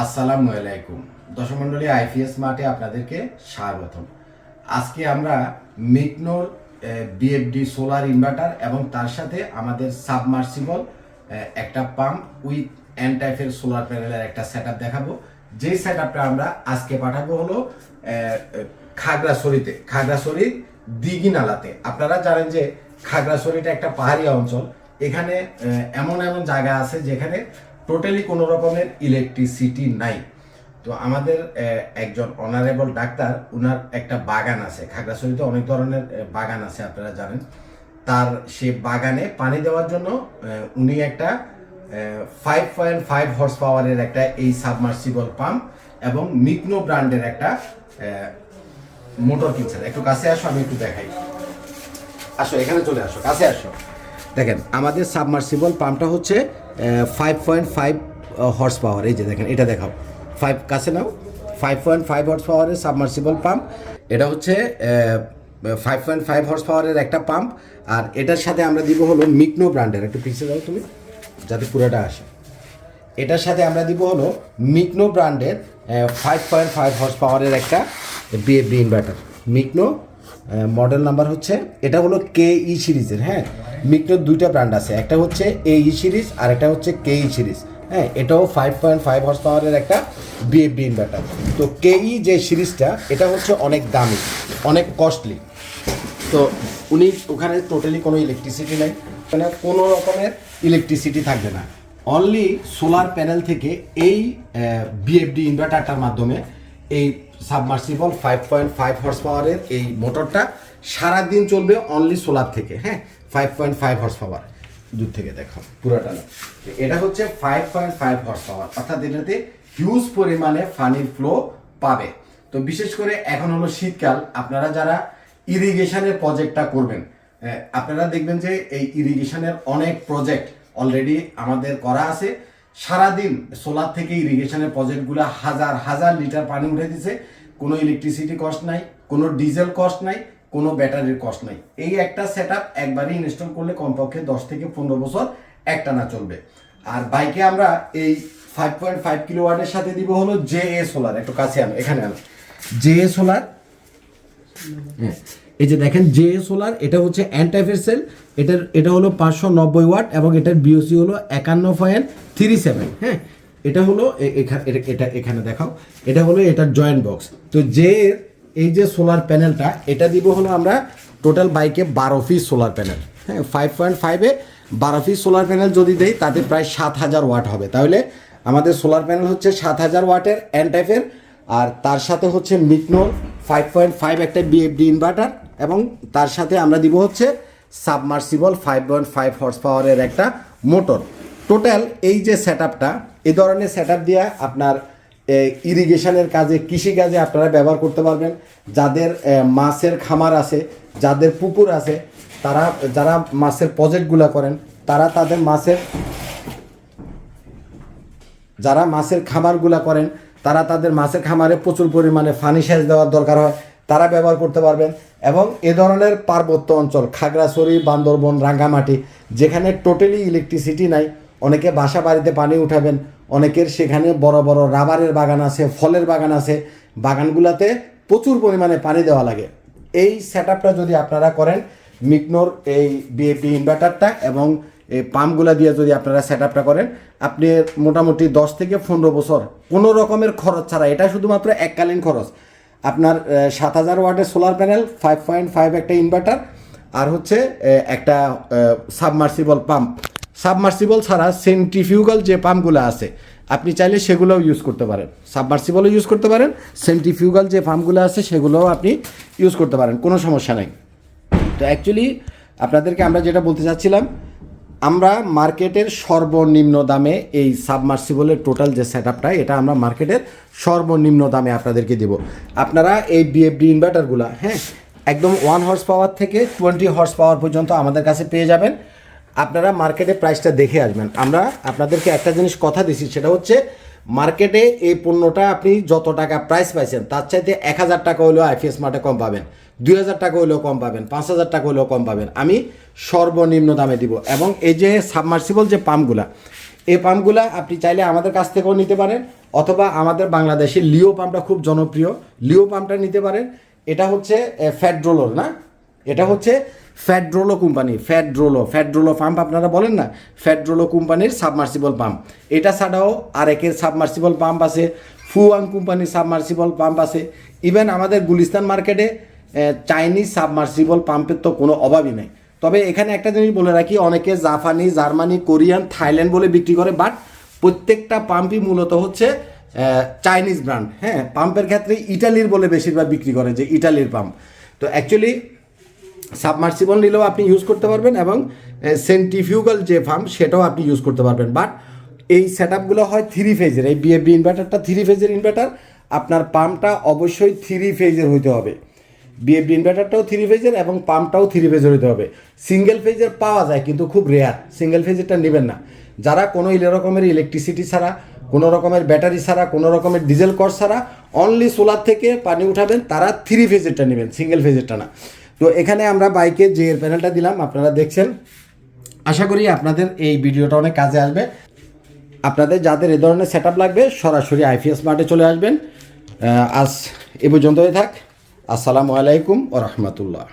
আসসালামু আলাইকুম। দর্শক মণ্ডলী আইপিএস মাঠে আপনাদেরকে স্বাগতম। আজকে আমরা মিকনোর বিএফডি সোলার ইনভার্টার এবং তার সাথে আমাদের সাবমার্সিবল একটা পাম্প উইথ এন টাইপের সোলার প্যানেলের একটা সেট দেখাবো। যে সেট আমরা আজকে পাঠাবো হলো খাগড়াছড়িতে, খাগড়াছড়ির দিঘিনালাতে। আপনারা জানেন যে খাগড়াছড়িটা একটা পাহাড়ি অঞ্চল। এখানে এমন এমন জায়গা আছে যেখানে টোটালি কোনো রকমের ইলেকট্রিসিটি নাই। তো আমাদের একজন অনারেবল ডাক্তার, উনার একটা বাগান আছে। খাগড়াছড়িতে অনেক ধরনের বাগান আছে, আপনারা জানেন। তার সে বাগানে পানি দেওয়ার জন্য উনি একটা ফাইভ পয়েন্ট ফাইভ হর্স পাওয়ারের একটা এই সাবমার্সিবল পাম্প এবং মিকনো ব্র্যান্ডের একটা মোটর কিনছেন। একটু কাছে আসো, আমি একটু দেখাই। আসো, এখানে চলে আসো, কাছে আসো। দেখেন, আমাদের সাবমার্সিবল পাম্পটা হচ্ছে five point five horse power এই যে দেখেন, এটা দেখাও। ফাইভ কাছে নাও। ফাইভ পয়েন্ট ফাইভ হর্স পাওয়ারের সাবমার্সিবল পাম্প এটা হচ্ছে ফাইভ পয়েন্ট ফাইভ হর্স পাওয়ারের একটা পাম্প আর এটার সাথে আমরা দিব হলো মিকনো ব্র্যান্ডের একটু পিছিয়ে দাও তুমি, যাতে পুরোটা আসে। এটার সাথে আমরা দিব হলো মিকনো ব্র্যান্ডের ফাইভ পয়েন্ট ফাইভ হর্স পাওয়ারের একটা VFD inverter Micno model number হচ্ছে, এটা হলো কে ই সিরিজের হ্যাঁ? মিকনোর দুইটা ব্র্যান্ড আছে, একটা হচ্ছে এ ই সিরিজ আর একটা হচ্ছে কে ই সিরিজ হ্যাঁ? এটাও ফাইভ পয়েন্ট ফাইভ হর্স পাওয়ারের একটা বিএফডি ইনভার্টার তো কে ই যে সিরিজটা এটা হচ্ছে অনেক দামি, অনেক কস্টলি তো উনি ওখানে টোটালি কোনো ইলেকট্রিসিটি নেই মানে কোনো রকমের ইলেকট্রিসিটি থাকবে না। অনলি সোলার প্যানেল থেকে এই বিএফডি ইনভার্টারটার মাধ্যমে এই submersible five point five horse পাওয়ারের এই মোটরটা সারাদিন চলবে অনলি সোলার থেকে হ্যাঁ? Five point five horse power দূর থেকে দেখো, পুরোটা এটা হচ্ছে five point five horse power অর্থাৎ এটাতে হিউজ পরিমাণে পানির ফ্লো পাবে। তো বিশেষ করে এখন হলো শীতকাল, আপনারা যারা ইরিগেশনের প্রজেক্টটা করবেন আপনারা দেখবেন যে এই ইরিগেশনের অনেক প্রজেক্ট অলরেডি আমাদের করা আছে। সারাদিন সোলার থেকে ইরিগেশনের প্রজেক্টগুলো হাজার হাজার লিটার পানি উঠে দিছে। কোনো ইলেকট্রিসিটি কস্ট নাই, কোনো ডিজেল কস্ট নাই, কোনো ব্যাটারির কস্ট নাই। এই একটা সেট আপ একবারই ইনস্টল করলে কমপক্ষে দশ থেকে পনেরো বছর একটানা চলবে। আর বাইকে আমরা এই ফাইভ পয়েন্ট ফাইভ কিলো ওয়াটের সাথে দিব হলো জে এ সোলার একটু কাছে আনো, এখানে আনো। জে এ সোলার হ্যাঁ এই যে দেখেন জে সোলার এটা হচ্ছে অ্যান্টাইফের সেল এটার, এটা হলো পাঁচশো নব্বই ওয়াট এবং এটার বিওসি হলো একান্ন পয়েন্ট থ্রি সেভেন হ্যাঁ? এটা হলো এটা- এখানে দেখাও, এটা হলো এটার জয়েন্ট বক্স তো জে এই যে সোলার প্যানেলটা এটা দিব হলো আমরা টোটাল বাইকে বারো পিস সোলার প্যানেল হ্যাঁ? ফাইভ পয়েন্ট ফাইভে বারো পিস সোলার প্যানেল যদি দেই, তাতে প্রায় সাত হাজার ওয়াট হবে। তাহলে আমাদের সোলার প্যানেল হচ্ছে সাত হাজার ওয়াটের অ্যান্টাইফের আর তার সাথে হচ্ছে মিকনোর ফাইভ পয়েন্ট ফাইভ একটা বিএফডি ইনভার্টার এবং তার সাথে আমরা দিব হচ্ছে submersible five point five horse পাওয়ারের একটা মোটর টোটাল এই যে সেট আপটা এই ধরনের সেট আপ দিয়ে আপনার ইরিগেশনের কাজে, কৃষি কাজে আপনারা ব্যবহার করতে পারবেন। যাদের মাছের খামার আছে, যাদের পুকুর আছে, তারা, যারা মাছের প্রজেক্টগুলো করেন, তারা তাদের মাছের, যারা মাছের খামারগুলা করেন, তারা তাদের মাছের খামারে প্রচুর পরিমাণে ফানি সেচ দেওয়ার দরকার হয়। তারা ব্যবহার করতে পারবেন। এবং এ ধরনের পার্বত্য অঞ্চল, খাগড়াছড়ি, বান্দরবন, রাঙ্গামাটি, যেখানে টোটালি ইলেকট্রিসিটি নাই, অনেকে বাসা বাড়িতে পানি উঠাবেন, অনেকের সেখানে বড় বড় রাবারের বাগান আছে, ফলের বাগান আছে, বাগানগুলাতে প্রচুর পরিমাণে পানি দেওয়া লাগে। এই সেট যদি আপনারা করেন মিকনোর এই বিএপি ইনভার্টারটা এবং এই পাম্পগুলা দিয়ে যদি আপনারা সেট আপটা করেন, আপনি মোটামুটি দশ থেকে পনেরো বছর কোনো রকমের খরচ ছাড়া, এটা শুধুমাত্র এককালীন খরচ। আপনার সাত হাজার ওয়াটের solar panel five point five একটা ইনভার্টার আর হচ্ছে একটা সাবমার্সিবল পাম্প সাবমার্সিবল ছাড়া সেন্ট্রিফিউগাল যে পাম্পগুলো আছে, আপনি চাইলে সেগুলোও ইউজ করতে পারেন। সাবমার্সিবলও ইউজ করতে পারেন সেন্ট্রিফিউগাল যে পাম্পগুলো আছে, সেগুলোও আপনি ইউজ করতে পারেন, কোনো সমস্যা নাই। তো অ্যাকচুয়ালি আপনাদেরকে আমরা যেটা বলতে চাচ্ছিলাম আমরা মার্কেটের সর্বনিম্ন দামে এই সাবমার্সিবলের টোটাল যে সেট আপটা এটা আমরা মার্কেটের সর্বনিম্ন দামে আপনাদেরকে দেব। আপনারা এই বিএফডি ইনভার্টারগুলো হ্যাঁ একদম ওয়ান হর্স পাওয়ার থেকে টোয়েন্টি হর্স পাওয়ার পর্যন্ত আমাদের কাছে পেয়ে যাবেন। আপনারা মার্কেটে প্রাইসটা দেখে আসবেন। আমরা আপনাদেরকে একটা জিনিস কথা দিছি, সেটা হচ্ছে মার্কেটে এই পণ্যটা আপনি যত টাকা প্রাইস পাইছেন, তার চাইতে এক হাজার টাকা হলেও আইপিএস মার্টে কম পাবেন, দুই হাজার টাকা হলেও কম পাবেন, পাঁচ হাজার টাকা হলেও কম পাবেন। আমি সর্বনিম্ন দামে দিব এবং এই যে সাবমার্সিবল যে পাম্পগুলা, এই পাম্পগুলা আপনি চাইলে আমাদের কাছ থেকেও নিতে পারেন অথবা আমাদের বাংলাদেশে লিও পাম্পটা খুব জনপ্রিয়। লিও পাম্পটা নিতে পারেন। এটা হচ্ছে ফ্যাড্রোলোর না? এটা হচ্ছে ফ্যাড্রোলো কোম্পানি ফ্যাড্রোলো ফ্যাড্রোলো পাম্প আপনারা বলেন না? ফ্যাড্রোলো কোম্পানির সাবমার্সিবল পাম্প এটা ছাড়াও আরেকের সাবমার্সিবল পাম্প আছে ফুয়াং কোম্পানির সাবমার্সিবল পাম্প আছে। ইভেন আমাদের গুলিস্তান মার্কেটে চাইনিজ সাবমার্সিবল পাম্পের তো কোনো অভাবই নেই। তবে এখানে একটা জিনিস বলে রাখি অনেকে জাপানি জার্মানি কোরিয়ান থাইল্যান্ড বলে বিক্রি করে বাট প্রত্যেকটা পাম্পই মূলত হচ্ছে চাইনিজ ব্র্যান্ড হ্যাঁ পাম্পের ক্ষেত্রে ইটালির বলে বেশিরভাগ বিক্রি করে যে ইটালির পাম্প তো অ্যাকচুয়ালি সাবমার্সিবল নিলেও আপনি ইউজ করতে পারবেন এবং সেন্টিফিউগাল যে ফার্ম সেটাও আপনি ইউজ করতে পারবেন। বাট এই সেট আপগুলো হয় থ্রি ফেজের এই বিএফবি ইনভার্টারটা থ্রি ফেজের ইনভার্টার আপনার পাম্পটা অবশ্যই থ্রি ফেজের হইতে হবে। বিএফডি ইনভার্টারটাও থ্রি ফেজের এবং পাম্পটাও থ্রি ফেজের হতে হবে। সিঙ্গেল ফেজের পাওয়া যায়, কিন্তু খুব রেয়ার সিঙ্গেল ফেজেরটা নেবেন না। যারা কোনো রকমের ইলেকট্রিসিটি ছাড়া, কোনো রকমের ব্যাটারি ছাড়া, কোনো রকমের ডিজেল কর ছাড়া অনলি সোলার থেকে পানি উঠাবেন, তারা থ্রি ফেজেরটা নেবেন। সিঙ্গেল ফেজেরটা না। তো এখানে আমরা বাইকে যে এর প্যানেলটা দিলাম, আপনারা দেখছেন। আশা করি আপনাদের এই ভিডিওটা অনেক কাজে আসবে। আপনাদের যাদের এ ধরনের সেট লাগবে, সরাসরি আইপিএস মার্টে চলে আসবেন। আজ এ পর্যন্তই থাক। আসসালামু আলাইকুম ও রহমতুল্লাহ।